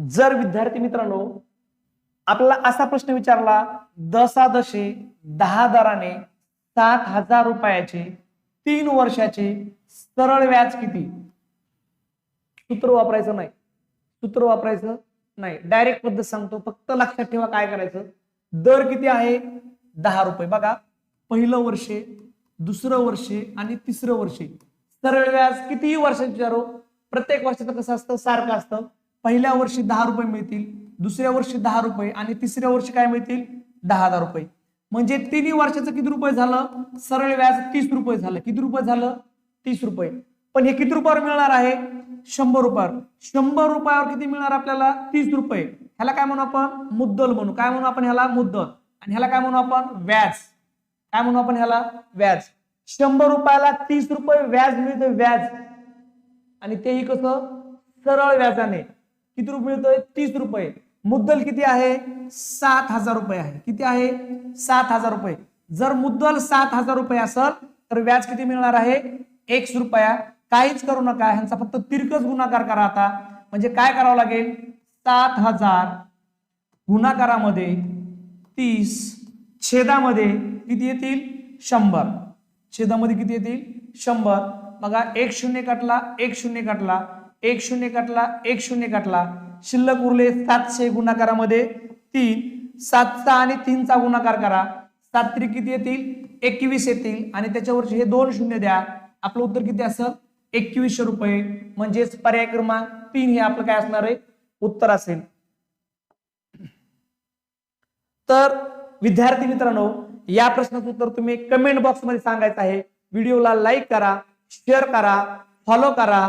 जर विद्यार्थी मित्रांनो आपल्याला असा प्रश्न विचारला दसादशी दहा दराने सात हजार रुपयाचे तीन वर्षाचे सरळ व्याज किती? सूत्र वापरायचं नाही. सूत्र वापरायचं नाही. डायरेक्ट पद्धत सांगतो. फक्त लक्षात ठेवा काय करायचं. दर किती आहे? दहा रुपये. बघा पहिलं वर्षे दुसरं वर्षे आणि तिसरं वर्षे. सरळ व्याज कितीही वर्षाचे विचारो प्रत्येक वर्षाचं कसं असतं? सारखं असतं. पहिल्या वर्षी दहा रुपये मिळतील दुसऱ्या वर्षी दहा रुपये आणि तिसऱ्या वर्षी काय मिळतील? दहा हजार रुपये. म्हणजे तिन्ही वर्षाचं किती रुपये झालं? सरळ व्याज तीस रुपये झालं. किती रुपये झालं? तीस रुपये. पण हे किती रुपयावर मिळणार आहे? शंभर रुपयावर. शंभर रुपयावर किती मिळणार आपल्याला? तीस रुपये. ह्याला काय म्हणू आपण? मुद्दल म्हणू. काय म्हणू आपण ह्याला? मुद्दल. आणि ह्याला काय म्हणू आपण? व्याज. काय म्हणू आपण ह्याला? व्याज. शंभर रुपयाला तीस रुपये व्याज मिळतं व्याज. आणि तेही कसं? सरळ व्याजाने. किती रुपये मिळतोय? तीस रुपये. मुद्दल किती आहे? सात हजार रुपये आहे. किती आहे? सात हजार रुपये. जर मुद्दल सात हजार रुपये असेल तर व्याज किती मिळणार आहे? एक रुपया. काहीच करू नका. ह्यांचा फक्त तिरकच गुणाकार करा आता. म्हणजे काय करावं लागेल? सात हजार गुणाकारामध्ये तीस. छेदामध्ये किती येतील? शंभर. छेदामध्ये किती येतील? शंभर. बघा एक शून्य काटला एक शून्य काटला. एक शून्य काटला एक शून्य काटला शिल्लक उरले सातशे गुणाकारामध्ये. तीन सातचा आणि तीनचा गुणाकार करा. सात त्रिक किती येतील? एकवीस येतील. आणि त्याच्यावरचे हे दोन शून्य द्या. आपलं उत्तर किती असेल एकवीसशे रुपये. म्हणजेच पर्याय क्रमांक तीन हे आपलं काय असणार आहे? उत्तर असेल. तर विद्यार्थी मित्रांनो या प्रश्नाचं उत्तर तुम्ही कमेंट बॉक्समध्ये सांगायचं आहे. व्हिडिओला लाईक करा शेअर करा फॉलो करा.